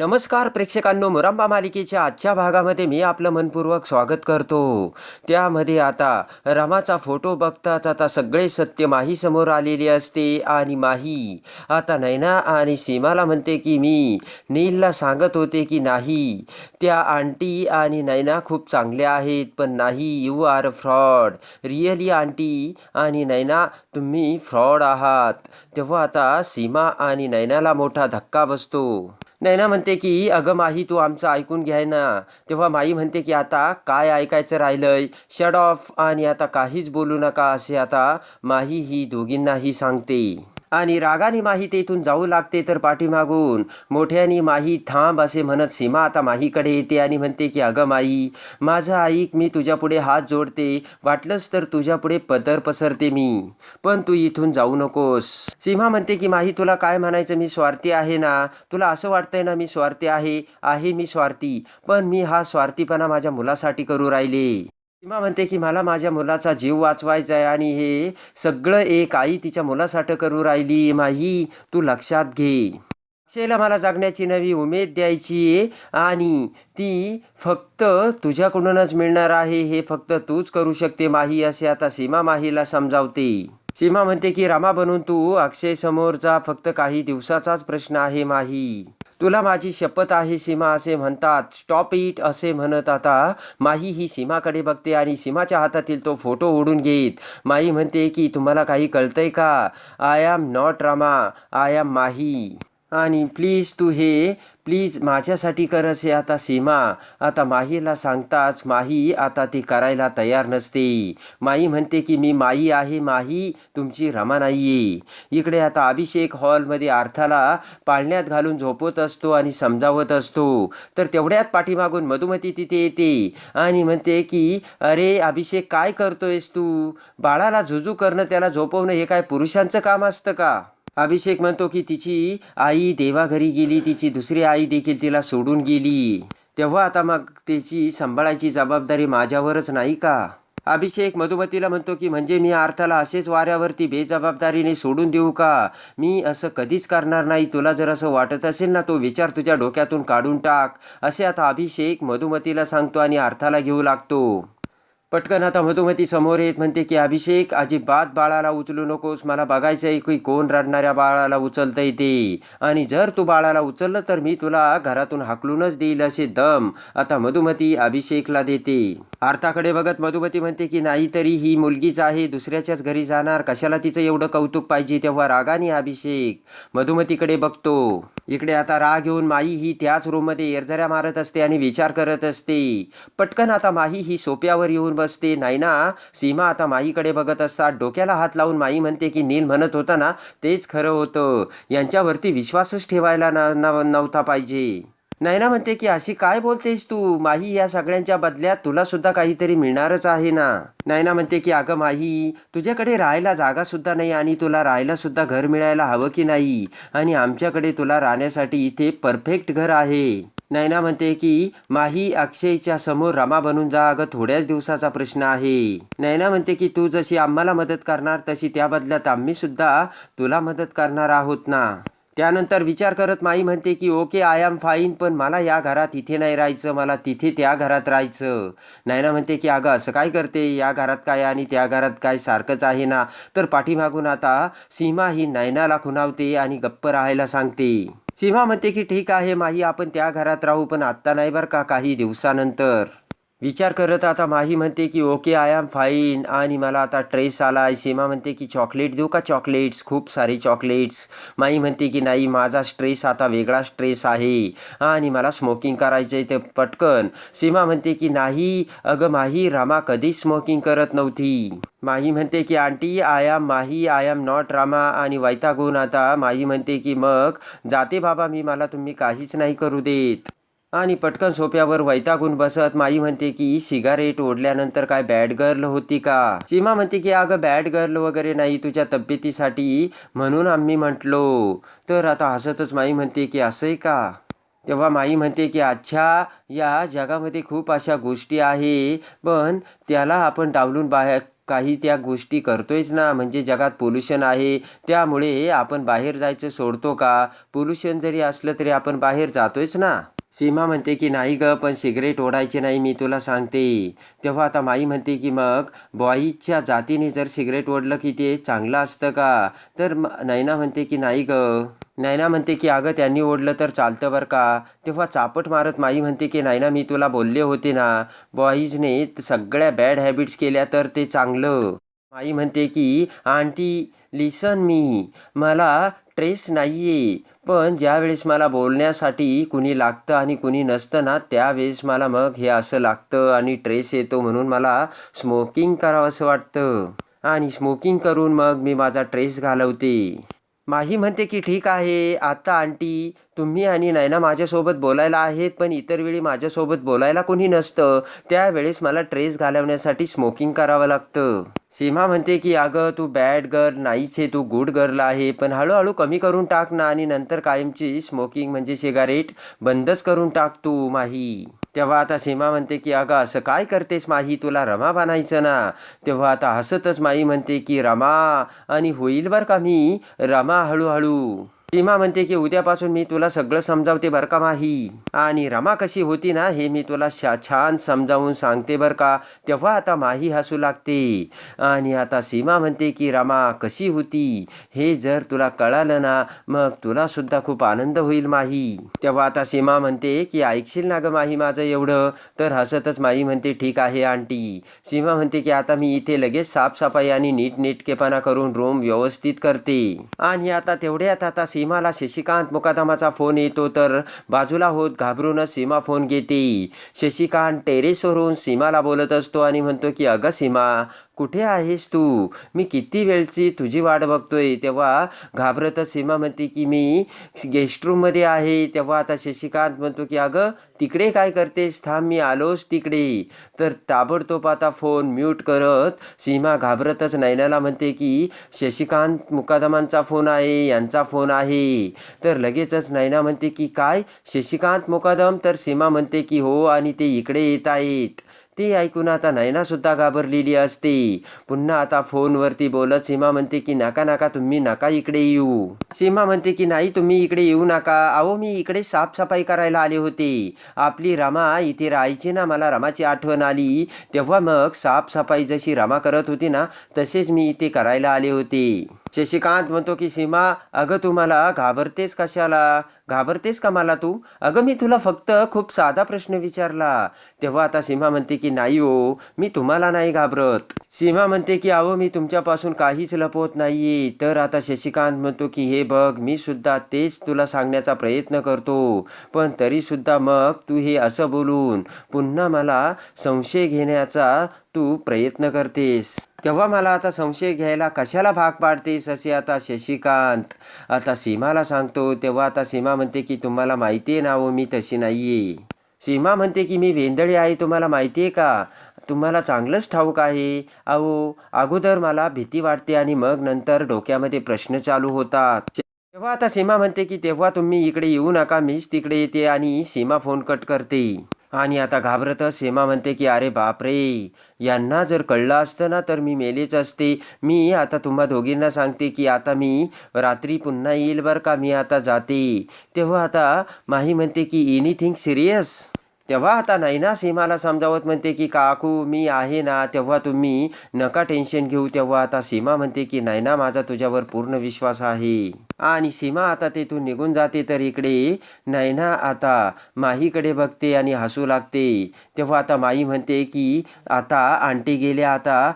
नमस्कार प्रेक्षकांनो मुरांबा मालिकेच्या आजच्या भागामध्ये मी आपलं मनपूर्वक स्वागत करतो. त्यामध्ये आता रमाचा फोटो बघताच आता सगळे सत्य माही समोर आलेले असते आणि माही. आता नैना आणि सीमाला म्हणते की मी नीलला सांगत होते की नाही. त्या आंटी आणि नैना खूप चांगल्या आहेत पण नाही you are fraud. Really auntie आणि नैना तुम्ही फ्रॉड आहात. तेव्हा आता सीमा आणि नैनाला मोठा धक्का बसतो. नैना म्हणते की अगं माही तू आमचं ऐकून घ्याय ना. तेव्हा माई म्हणते की आता काय ऐकायचं राहिलंय? शट ऑफ आणि आता काहीच बोलू नका असे आता माही ही दोघींनाही सांगते. आणि रागाने माही तेथून जाऊ लागते तर पाठीमागून. मोठ्याने माही थांब असे म्हणत सीमा आता माहीकडे येते आणि म्हणते की अगं माई माझं ऐक मी तुझ्यापुढे हात जोडते. वाटलंच तर तुझ्यापुढे पदर पसरते मी. पण तू इथून जाऊ नकोस. सीमा म्हणते की माही तुला काय म्हणायचं? मी स्वार्थी आहे ना? तुला असं वाटतंय ना मी स्वार्थी आहे? आहे मी स्वार्थी. पण मी हा स्वार्थीपणा माझ्या मुलासाठी करू राहिले. सीमा म्हणते की मला माझ्या मुलाचा जीव वाचवायचा आहे आणि हे सगळं एक आई तिच्या मुलासाठी करू राहिली. माही तू लक्षात घे. अक्षयला मला जागण्याची नवी उमेद द्यायची आणि ती फक्त तुझ्याकडूनच मिळणार आहे. हे फक्त तूच करू शकते माही असे आता सीमा माहीला समजावते. सीमा म्हणते की रामा बनून तू अक्षय समोरचा फक्त काही दिवसाचाच प्रश्न आहे माही. तुला माझी शपथ आहे सीमा असे म्हणतात. स्टॉप इट असे म्हणत आता माही ही सीमाकडे बघते आणि सीमाच्या हातातील तो फोटो ओढून घेत माही म्हणते की तुम्हाला काही कळतंय का? I am not Rama I am Mahi. आणि प्लीज तू हे प्लीज माझ्यासाठी कर असे आता सीमा. आता माहीला सांगताच माही आता ती करायला तयार नसते. माई म्हणते की मी माई आहे माही तुमची रमा नाहीये. इकडे आता अभिषेक हॉलमध्ये अर्थाला पाळण्यात घालून झोपवत असतो आणि समजावत असतो. तर तेवढ्यात पाठीमागून मधुमती तिथे येते आणि म्हणते की अरे अभिषेक काय करतोयस तू? बाळाला झुजू करणं त्याला झोपवणं हे काय पुरुषांचं काम असतं का? अभिषेक म्हणतो की तिची आई देवाघरी गेली तिची दुसरी आई देखील तिला सोडून गेली. तेव्हा आता मग तिची सांभाळायची जबाबदारी माझ्यावरच नाही का? अभिषेक मधुमतीला म्हणतो की म्हणजे मी अर्थाला असेच वाऱ्यावरती बेजबाबदारीने सोडून देऊ का? मी असं कधीच करणार नाही. तुला जर असं वाटत असेल ना तो विचार तुझ्या डोक्यातून काढून टाक. असे आता अभिषेक मधुमतीला सांगतो आणि अर्थाला घेऊ लागतो. पटकन आता मधुमती समोर येत म्हणते की अभिषेक अजिबात बाळाला उचलू नकोस. मला बघायचं आहे की कोण रडणाऱ्या बाळाला उचलता येते आणि जर तू बाळाला उचललं तर मी तुला घरातून हाकलूनच देईल असे दम आता मधुमती अभिषेकला देते. अर्थाकडे बघत मधुमती म्हणते की नाही तरी ही मुलगीच आहे. दुसऱ्याच्याच घरी जाणार. कशाला तिचं एवढं कौतुक पाहिजे तेव्हा रागाने अभिषेक मधुमतीकडे बघतो. इकडे आता राग घेऊन माई ही त्याच रूममध्ये एरझऱ्या मारत असते आणि विचार करत असते. पटकन आता माही ही सोप्यावर येऊन बसते. नाही ना? सीमा आता माईकडे बघत असतात. डोक्याला हात लावून माई म्हणते की नील म्हणत होता ना? तेच खरं होतं. यांच्यावरती विश्वासच ठेवायला न नव्हता पाहिजे. नैना म्हणते की अशी काय बोलतेस तू? माही या सगळ्यांच्या बदल्यात तुला सुद्धा काहीतरी मिळणारच आहे ना? नैना म्हणते की अगं माही तुझ्याकडे राहायला जागा सुद्धा नाही आणि तुला राहायला सुद्धा घर मिळायला हवं की नाही? आणि आमच्याकडे तुला राहण्यासाठी इथे परफेक्ट घर आहे. नैना म्हणते की माही अक्षयच्या समोर रमा बनून जा अगं थोड्याच दिवसाचा प्रश्न आहे. नैना म्हणते की तू जशी आम्हाला मदत करणार तशी त्या बदल्यात आम्ही सुद्धा तुला मदत करणार आहोत ना? त्यानंतर विचार करत माई म्हणते की ओके आय एम फाईन पण मला या घरात इथे नाही राहायचं मला तिथे त्या घरात राहायचं. नैना म्हणते की अगं असं काय करते? या घरात काय आणि त्या घरात काय सारखंच आहे ना? तर पाठीमागून आता सीमा ही नैनाला खुणावते आणि गप्प राहायला सांगते. सीमा म्हणते की ठीक आहे माही आपण त्या घरात राहू पण आत्ता नाही बरं का काही दिवसानंतर? विचार करत आता माही म्हणते की ओके आय एम फाईन आणि मला आता ट्रेस आला. आहे सीमा म्हणते की चॉकलेट देऊ का चॉकलेट्स खूप सारे चॉकलेट्स माही म्हणते की नाही माझा स्ट्रेस आता वेगळा स्ट्रेस आहे. आणि मला स्मोकिंग करायचं आहे ते पटकन. सीमा म्हणते की नाही अगं माही रामा कधीच स्मोकिंग करत नव्हती. माही म्हणते की auntie I am Mahi I am not Rama. आणि वैतागून आता माही म्हणते की मग जाते बाबा मी मला तुम्ही काहीच नाही करू देत. आणि पटकन सोप्यावर वैतागून बसत माई म्हणते की सिगारेट ओढल्यानंतर काय बॅड गर्ल होती का? सीमा म्हणते की अगं बॅड गर्ल वगैरे नाही तुझ्या तब्येतीसाठी म्हणून आम्ही म्हटलो. तर आता हसतच माई म्हणते की असंय का? तेव्हा माई म्हणते की अच्छा या जगामध्ये खूप अशा गोष्टी आहे पण त्याला आपण डावलून बाहेर काही त्या गोष्टी करतोयच ना म्हणजे जगात पोल्युशन आहे त्यामुळे आपण बाहेर जायचं सोडतो का? पोल्युशन जरी असलं तरी आपण बाहेर जातोयच ना. सीमा म्हणते की नाही ग पण सिगरेट ओढायचे नाही मी तुला सांगते. तेव्हा आता माई म्हणते की मग बॉईजच्या जातीने जर सिगरेट ओढलं की ते चांगलं असतं का? तर नैना म्हणते की नाही ग. नैना म्हणते की अगं त्यांनी ओढलं तर चालतं बरं का? तेव्हा चापट मारत माई म्हणते की नैना मी तुला बोलले होते ना बॉईजने सगळ्या बॅड हॅबिट्स केल्या तर ते चांगलं. माई म्हणते की आंटी लिसन मी मला ट्रेस नाही आहे पण ज्यावेळेस मला बोलण्यासाठी कुणी लागतं आणि कुणी नसतं ना त्यावेळेस मला मग हे असं लागतं आणि ट्रेस येतो म्हणून मला स्मोकिंग करावं असं वाटतं. आणि स्मोकिंग करून मग मी माझा ट्रेस घालवते. माही म्हणते की ठीक आहे आता आंटी तुम्ही आणि नैना माझ्यासोबत बोलायला आहेत पण इतर वेळी माझ्यासोबत बोलायला कोणी नसतं. त्यावेळेस मला ट्रेस घालवण्यासाठी स्मोकिंग करावं लागतं. सीमा म्हणते की अगं तू बॅड गर्ल नाहीच आहे तू गुड गर्ल आहे पण हळूहळू कमी करून टाक ना आणि नंतर कायमची स्मोकिंग म्हणजे सिगारेट बंदच करून टाक तू माही. तेव्हा आता सीमा म्हणते की अगं असं काय करतेस माही? तुला रमा बनायचं ना. तेव्हा आता हसतच माई म्हणते की रमा आणि होईल बरं का मी? रमा हळूहळू. सीमा म्हणते की उद्यापासून मी तुला सगळं समजावते बरं का माही? आणि रमा कशी होती ना हे मी तुला शा छान समजावून सांगते बरं का? तेव्हा आता माही हसू लागते. आणि आता सीमा म्हणते की रमा कशी होती? हे जर तुला कळालं ना मग तुलासुद्धा खूप आनंद होईल माही. तेव्हा आता सीमा म्हणते की ऐकशील ना ग माही माझं एवढं? तर हसतच माही म्हणते ठीक आहे आंटी. सीमा म्हणते की आता मी इथे लगेच साफसफाई आणि नीटनेटकेपणा करून रूम व्यवस्थित करते. आणि आता तेवढ्यात आता सीमाला शशिकांत मुकादमाचा फोन येतो तर बाजूला होत घाबरूनच सीमा फोन घेते. शशिकांत टेरेसवरून सीमाला बोलत असतो आणि म्हणतो की अगं सीमा कुठे आहेस तू? मी किती वेळची तुझी वाट बघतोय. तेव्हा घाबरतच सीमा म्हणते की मी गेस्ट रूममध्ये आहे. तेव्हा आता शशिकांत म्हणतो की अगं तिकडे काय करतेस? थांब मी आलोच तिकडे. तर ताबडतोब आता फोन म्यूट करत सीमा घाबरतच नैनाला म्हणते की शशिकांत मुकादमांचा फोन आहे यांचा फोन आहे. तर लगेचच नैना म्हणते की काय? शशिकांत मुकादम? तर सीमा म्हणते की हो आणि ते इकडे येत आहेत. ते ऐकून आता नैनासुद्धा घाबरलेली असते. पुन्हा आता फोनवरती बोलत सीमा म्हणते की नका नका तुम्ही नका इकडे येऊ. सीमा म्हणते की नाही तुम्ही इकडे येऊ नका. अहो मी इकडे साफसफाई करायला आले होते. आपली रमा इथे राहायची ना मला रमाची आठवण आली. तेव्हा मग साफसफाई जशी रमा करत होती ना तसेच मी इथे करायला आले होते. शशिकांत म्हणतो की सीमा अगं तू मला घाबरतेस कशाला? घाबरतेस का मला तू? अगं मी तुला फक्त खूप साधा प्रश्न विचारला. तेव्हा आता सीमा म्हणते की नाही हो मी तुम्हाला नाही घाबरत. सीमा म्हणते की अहो मी तुमच्यापासून काहीच लपवत नाही तर आता शशिकांत म्हणतो की हे बघ मी सुद्धा तेच तुला सांगण्याचा प्रयत्न करतो. पण तरीसुद्धा मग तू हे असं बोलून पुन्हा मला संशय घेण्याचा तू प्रयत्न करतेस. तेव्हा मला आता संशय घ्यायला कशाला भाग पाडतेस असे आता? शशिकांत. आता सीमाला सांगतो. तेव्हा आता सीमा म्हणते की तुम्हाला माहिती आहे ना हो मी तशी नाही आहे सीमा म्हणते की मी वेंदळी आहे तुम्हाला माहिती आहे का? तुम्हाला चांगलंच ठाऊक आहे. अहो अगोदर मला भीती वाटते आणि मग नंतर डोक्यामध्ये प्रश्न चालू होतात. तेव्हा आता सीमा म्हणते की तेव्हा तुम्ही इकडे येऊ नका मीच तिकडे येते आणि सीमा फोन कट करते. आणि आता घाबरतच सीमा म्हणते की अरे बापरे यांना जर कळलं असतं ना तर मी मेलेच असते. मी आता तुम्हा दोघींना सांगते की आता मी रात्री पुन्हा येईल बरं का? मी आता जाते. तेव्हा आता माही म्हणते की एनिथिंग सिरियस? तेव्हा आता नैना सीमाला समजावत म्हणते की काकू मी आहे ना तेव्हा तुम्ही नका टेन्शन घेऊ. तेव्हा आता सीमा म्हणते की नैना माझा तुझ्यावर पूर्ण विश्वास आहे. आणि सीमा आता तेथून निघून जाते. तर इकडे नैना आता माहीकडे बघते आणि हसू लागते. तेव्हा आता माई म्हणते की आता आंटी गेल्या आता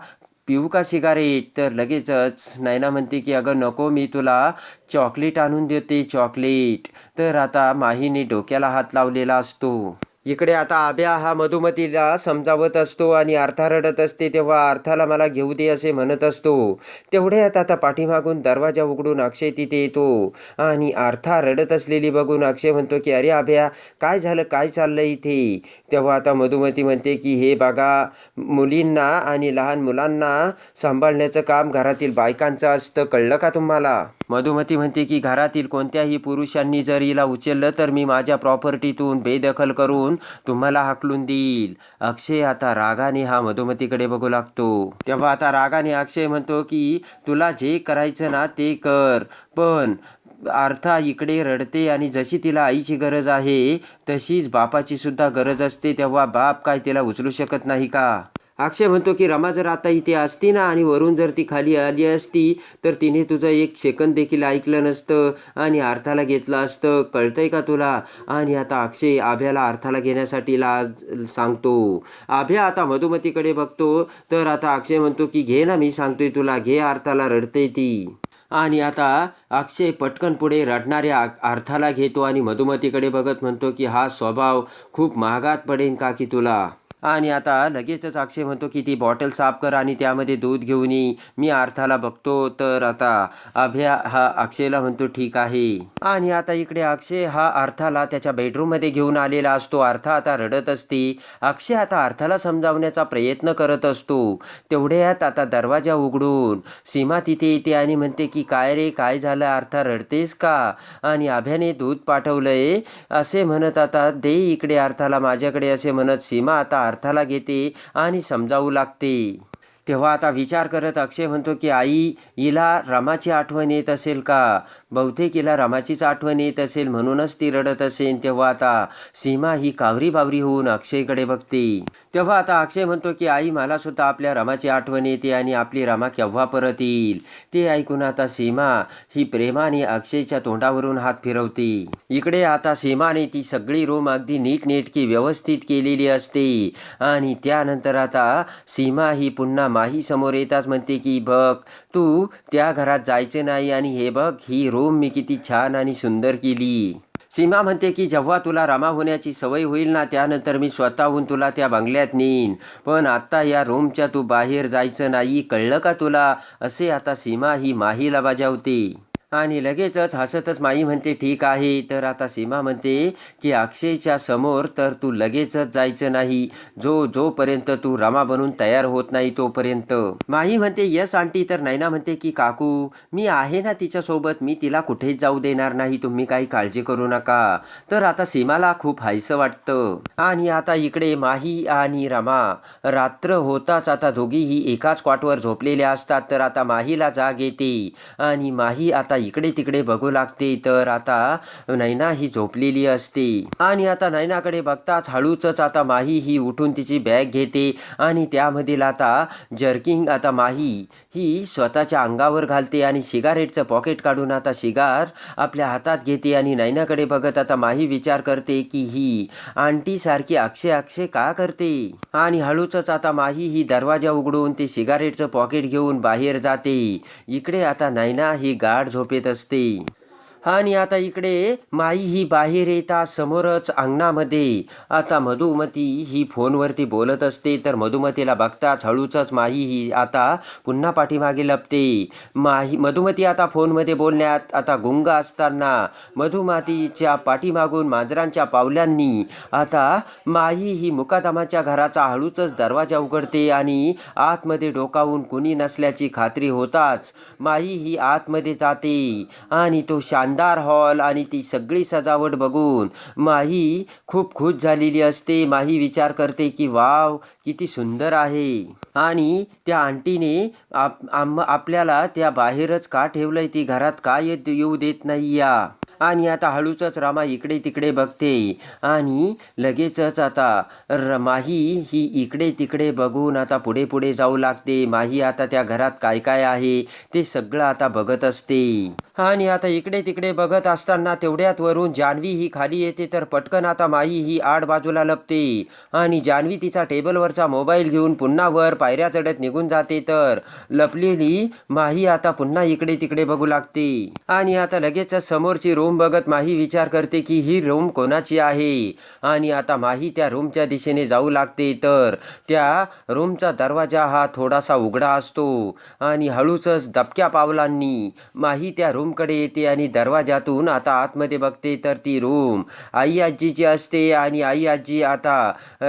पिऊ का सिगारेट? तर लगेचच नैना म्हणते की अगं नको मी तुला चॉकलेट आणून देते चॉकलेट. तर आता माहीने डोक्याला हात लावलेला असतो. इकडे आता आब्या हा मधुमतीला समजावत असतो आणि अर्था रडत असते तेव्हा अर्थाला मला घेऊ दे असे म्हणत असतो. तेवढ्यात आता पाठीमागून दरवाजा उघडून अक्षय तिथे येतो आणि अर्था रडत असलेली बघून अक्षय म्हणतो की अरे आभ्या काय झालं? काय चाललं इथे? तेव्हा आता मधुमती म्हणते की हे बघा मुलींना आणि लहान मुलांना सांभाळण्याचं काम घरातील बायकांचं असतं कळलं का तुम्हाला? मधुमती म्हणते की घरातील कोणत्याही पुरुषांनी जर हिला उचललं तर मी माझ्या प्रॉपर्टीतून बेदखल करून करून तुम्हाला हाकलून देईल. अक्षय आता रागाने हा मधुमतीकडे बघू लागतो. तेव्हा आता रागाने अक्षय म्हणतो की तुला जे करायचं ना ते कर. पण अर्था इकडे रडते आणि जशी तिला आईची गरज आहे तशीच बापाची सुद्धा गरज असते. तेव्हा बाप काय तिला उचलू शकत नाही का? अक्षय म्हणतो की रमा जर आता इथे असती ना आणि वरून जर ती खाली आली असती तर तिने तुझं एक सेकंद देखील ऐकलं नसतं आणि अर्थाला घेतलं असतं. कळतंय का तुला? आणि आता अक्षय आभ्याला अर्थाला घेण्यासाठी ला सांगतो. आभ्या आता मधुमतीकडे बघतो. तर आता अक्षय म्हणतो की घे ना मी सांगतोय तुला. घे अर्थाला रडते ती. आणि आता अक्षय पटकन पुढे रडणाऱ्या अर्थाला घेतो आणि मधुमतीकडे बघत म्हणतो की हा स्वभाव खूप महागात पडेन का की तुला? आणि आता लगेचच अक्षय म्हणतो की ती बॉटल साफ कर आणि त्यामध्ये दूध घेऊन ये. मी अर्थाला बघतो तर आता अभ्या हा अक्षयला म्हणतो ठीक आहे. आणि आता इकडे अक्षय हा अर्थाला त्याच्या बेडरूममध्ये घेऊन आलेला असतो. अर्थ आता रडत असते. अक्षय आता अर्थाला समजावण्याचा प्रयत्न करत असतो. तेवढ्यात आता दरवाजा उघडून सीमा तिथे येते आणि म्हणते की काय रे काय झालं? अर्था रडतेस का? आणि अभ्याने दूध पाठवलंय. असे म्हणत आता दे इकडे अर्थाला माझ्याकडे असे म्हणत सीमा आता अर्थाला घेते आणि समजावू लागते. तेव्हा आता विचार करत अक्षय म्हणतो की आई हिला रामाची आठवण येत असेल का? बहुतेक हिला रामाचीच आठवण येत असेल म्हणूनच ती रडत असेल तेव्हा आता सीमा ही कावरी बावरी होऊन अक्षयकडे बघते. तेव्हा आता अक्षय म्हणतो की आई मला सुद्धा आपल्या रमाची आठवण येते आणि आपली रमा केव्हा परत येईल? ते ऐकून आता सीमा ही प्रेमाने अक्षयच्या तोंडावरून हात फिरवते. इकडे आता सीमाने ती सगळी रूम अगदी नीटनेटकी व्यवस्थित केलेली असते आणि त्यानंतर आता सीमा ही पुन्हा माही समोर येताच म्हणते की बघ तू त्या घरात जायचं नाही आणि हे बघ ही रूम मी किती छान आणि सुंदर केली. सीमा म्हणते की जेव्हा तुला रमा होण्याची सवय होईल ना त्यानंतर मी स्वतःहून तुला त्या बंगल्यात नेईन. पण आत्ता या रूमच्या तू बाहेर जायचं नाही कळलं का तुला? असे आता सीमा ही माहीला बजावते. आणि लगेचच हसतच माई म्हणते ठीक आहे. तर आता सीमा म्हणते की अक्षयच्या समोर तर तू लगेचच जायचं नाही. जो जोपर्यंत तू रमा बनून तयार होत नाही तोपर्यंत. माई म्हणते यस आंटी. तर नैना म्हणते की काकू मी आहे ना तिच्यासोबत. मी तिला कुठेच जाऊ देणार नाही. तुम्ही काही काळजी करू नका. तर आता सीमाला खूप हायसं वाटतं. आणि आता इकडे माही आणि रमा. रात्र होताच आता दोघीही एकाच क्वाटवर झोपलेल्या असतात. तर आता माहीला जाग येते. आणि माही आता इकडे तिकडे बघू लागते. तर आता नैना ही झोपलेली असते. आणि आता नैनाकडे बघताच हळूच आता माही ही उठून तिची बॅग घेते. आणि त्यामधील आता जर्किंग आता माही ही स्वतःच्या अंगावर घालते आणि सिगारेटचं पॉकेट काढून आता सिगार आपल्या हातात घेते. आणि नैनाकडे बघत आता माही विचार करते की ही आंटी सारखी अक्षय अक्षय का करते? आणि हळूच आता माही ही दरवाजा उघडून ते सिगारेटचं पॉकेट घेऊन बाहेर जाते. इकडे आता नैना ही गाढ झोप असते आणि आता इकडे माई ही बाहेर येता समोरच अंगणामध्ये. आता मधुमती ही फोनवरती बोलत असते तर मधुमतीला बघताच हळूचच माही ही आता पुन्हा पाठीमागे लपते. माही मधुमती आता फोनमध्ये बोलण्यात आता गुंग असताना मधुमातीच्या पाठीमागून मांजरांच्या पावल्यांनी आता माही ही मुकादमाच्या घराचा हळूचच दरवाजा उघडते आणि आतमध्ये डोकावून कुणी नसल्याची खात्री होताच माही ही आतमध्ये जाते आणि तो शानदार हॉल आणि ती सगळी सजावट बघून माही खूप खुश झालेली असते. माही विचार करते की वाव किती सुंदर आहे. आणि त्या आंटीने आप आम आपल्याला त्या बाहेरच का ठेवलंय? ती घरात का येत येऊ देत नाही या आणि आता हळूचच रामा इकडे तिकडे बघते. आणि लगेचच आता र माही ही इकडे तिकडे बघून आता पुढे पुढे जाऊ लागते. माही आता त्या घरात काय काय आहे ते सगळं आता बघत असते. आणि आता इकडे तिकडे बघत असताना तेवढ्यात वरून जान्हवी ही खाली येते तर पटकन आता माही ही आड बाजूला लपते. आणि जान्हवी तिचा टेबलवरचा मोबाईल घेऊन पुन्हा वर पायऱ्या चढत निघून जाते तर लपलेली माही आता पुन्हा इकडे तिकडे बघू लागते. आणि आता लगेचच समोरची रूम बघत माही विचार करते की ही रूम कोणाची आहे? आणि आता माही त्या रूमच्या दिशेने जाऊ लागते. तर त्या रूमचा दरवाजा हा थोडासा उघडा असतो आणि हळूचच दबक्या पावलांनी माही त्या रूमकडे येते आणि दरवाजातून आता आतमध्ये बघते तर ती रूम आई आजीची असते आणि आई आजी आता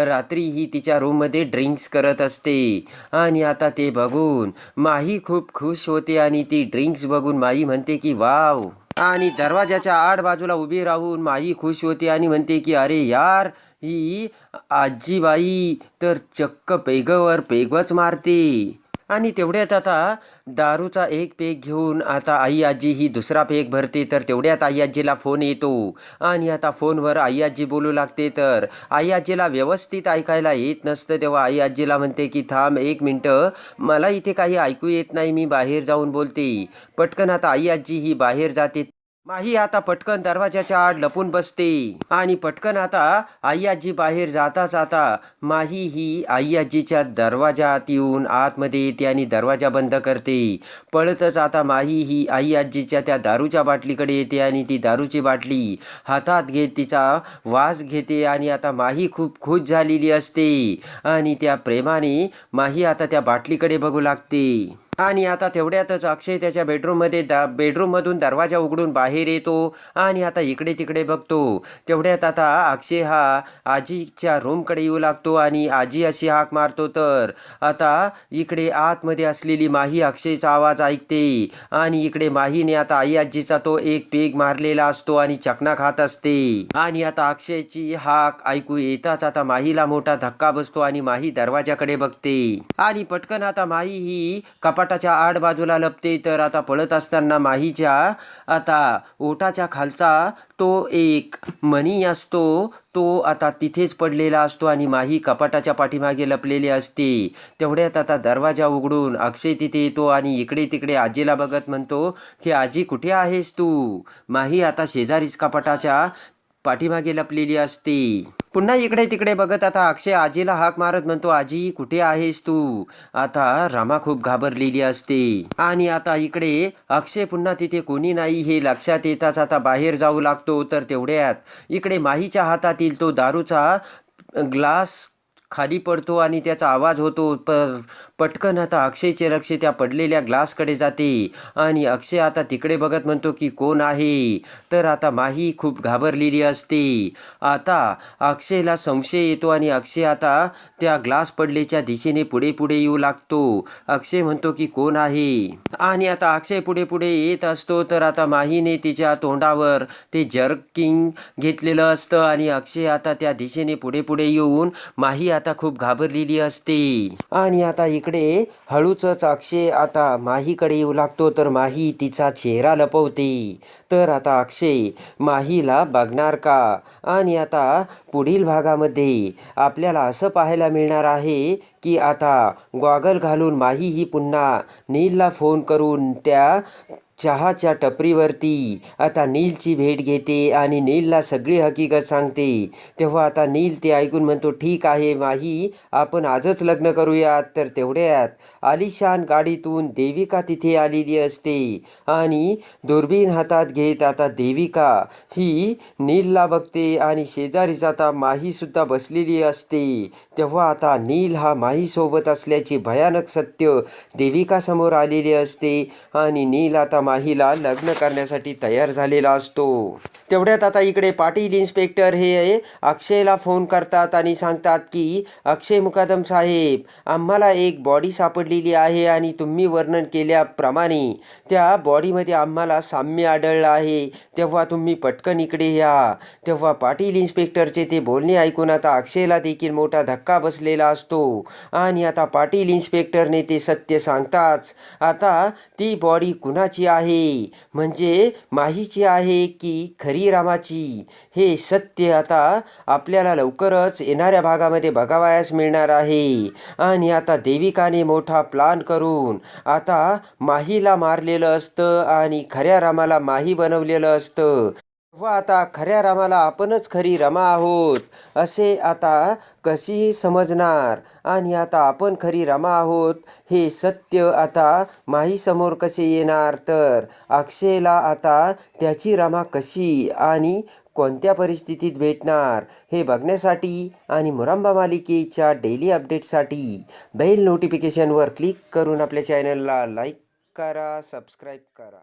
रात्री ही तिच्या रूममध्ये ड्रिंक्स करत असते. आणि आता ते बघून माही खूप खुश होते आणि ती ड्रिंक्स बघून माई म्हणते की वाव आणि दरवाजाच्या आड बाजूला उभी राहून माही खुश होते आणि म्हणते की अरे यार ही आजीबाई तर चक्क पेगवर पेगवच मारते. आणि तेवढ्यात आता दारूचा एक पेग घेऊन आता आई आजी ही दुसरा पेग भरते तर तेवढ्यात आई आजीला फोन येतो. आणि आता फोनवर आई आजी बोलू लागते तर आई आजीला व्यवस्थित ऐकायला येत नसतं. तेव्हा आई आजीला म्हणते की थांब एक मिनटं मला इथे काही ऐकू येत नाही मी बाहेर जाऊन बोलते. पटकन आता आई आजी ही बाहेर जाते. माही आता पटकन दरवाजाच्या आड लपून बसते. आणि पटकन आता आई बाहेर जाता जाता माही ही आई दरवाजात येऊन आतमध्ये येते आणि दरवाजा बंद करते. पळतच आता माही ही आई त्या दारूच्या बाटलीकडे येते आणि ती दारूची बाटली हातात घेत तिचा वास घेते आणि आता माही खूप खुश झालेली असते. आणि त्या प्रेमाने माही आता त्या बाटलीकडे बघू लागते. आणि आता तेवढ्यातच अक्षय त्याच्या बेडरूममध्ये दा बेडरूममधून दरवाजा उघडून बाहेर येतो आणि आता इकडे तिकडे बघतो. तेवढ्यात आता अक्षय हा आजीच्या रूमकडे येऊ लागतो आणि आजी अशी हाक मारतो तर. आता इकडे आतमध्ये असलेली माही अक्षयचा आवाज ऐकते आणि इकडे माहीने आता आई आजीचा तो एक पेग मारलेला असतो आणि चकना खात असते. आणि आता अक्षयची हाक ऐकू येताच आता माहीला मोठा धक्का बसतो आणि माही दरवाजाकडे बघते. आणि पटकन आता माही ही कपाटाच्या आड बाजूला लपते तर आता पळत असताना माहीच्या आता ओटाच्या खालचा तो एक मणी असतो तो आता तिथेच पडलेला असतो आणि माही कपाटाच्या पाठीमागे लपलेली असते. तेवढ्यात आता दरवाजा उघडून अक्षय तिथे येतो आणि इकडे तिकडे आजीला बघत म्हणतो की आजी कुठे आहेस तू? माही आता शेजारीच कपाटाच्या पाठीमागे लपलेली असते. पुन्हा इकडे तिकडे बघत आता अक्षय आजीला हाक मारत म्हणतो आजी कुठे आहेस तू? आता रमा खूप घाबरलेली असते. आणि आता इकडे अक्षय पुन्हा तिथे कोणी नाही हे लक्षात येताच आता बाहेर जाऊ लागतो तर तेवढ्यात इकडे माहीच्या हातातील तो दारूचा ग्लास खाली पडतो आणि त्याचा आवाज होतो. प पटकन आता अक्षयचे लक्ष त्या पडलेल्या ग्लासकडे जाते. आणि अक्षय आता तिकडे बघत म्हणतो की कोण आहे? तर आता माही खूप घाबरलेली असते. आता अक्षयला संशय येतो आणि अक्षय आता त्या ग्लास पडलेच्या दिशेने पुढे पुढे येऊ लागतो. अक्षय म्हणतो की कोण आहे? आणि आता अक्षय पुढे पुढे येत असतो. तर आता माहीने तिच्या तोंडावर ते जर्किंग घेतलेलं असतं आणि अक्षय आता त्या दिशेने पुढे पुढे येऊन माही आता खूप घाबरलेली असते. आणि आता इकडे हळूच अक्षय आता माहीकडे येऊ लागतो तर माही तिचा चेहरा लपवते. तर आता अक्षय माहीला बघणार का? आणि आता पुढील भागामध्ये आपल्याला असं पाहायला मिळणार आहे की आता गॉगल घालून माही ही पुन्हा नीलला फोन करून त्या चहाच्या टपरीवरती. आता नीलची भेट घेते आणि नीलला सगळी हकीकत सांगते. तेव्हा आता नील ते ऐकून म्हणतो ठीक आहे माही आपण आजच लग्न करूयात. तर तेवढ्यात आलिशान गाडीतून देविका तिथे आलेली असते आणि दुर्बीण हातात घेत आता देविका ही नीलला बघते आणि शेजारीच आता माहीसुद्धा बसलेली असते. तेव्हा आता नील हा माहीसोबत असल्याचे भयानक सत्य देविकासमोर आलेले असते आणि नील आता माहीला लग्न करण्यासाठी तयार झालेला असतो. तेवढ्यात आता इकडे पाटील इन्स्पेक्टर हे अक्षयला फोन करतात आणि सांगतात की अक्षय मुकादम साहेब आम्हाला एक बॉडी सापडलेली आहे आणि तुम्ही वर्णन केल्याप्रमाणे त्या बॉडीमध्ये आम्हाला साम्य आढळलं आहे. तेव्हा तुम्ही पटकन इकडे या. तेव्हा पाटील इन्स्पेक्टरचे ते बोलणे ऐकून आता अक्षयला देखील मोठा धक्का बसलेला असतो. आणि आता पाटील इन्स्पेक्टरने ते सत्य सांगताच आता ती बॉडी कुणाची आहे. म्हणजे माहीची आहे की खरी रामाची. हे सत्य आता आपल्याला लवकरच येणाऱ्या भागामध्ये बघावयास मिळणार आहे. आणि आता देविकाने मोठा प्लान करून आता माहीला मारलेलं असतं आणि खऱ्या रामाला माही बनवलेलं असतं. व आता खऱ्या रामाला आपणच खरी रमा आहोत असे आता कशी समजणार. आणि आता आपण खरी रमा आहोत हे सत्य आता माहीसमोर कसे येणार? तर अक्षयला आता त्याची रमा कशी आणि कोणत्या परिस्थितीत भेटणार? हे बघण्यासाठी आणि मुरंबा मालिकेच्या डेली अपडेटसाठी बेल नोटिफिकेशनवर क्लिक करून आपल्या चॅनलला लाईक करा सबस्क्राईब करा.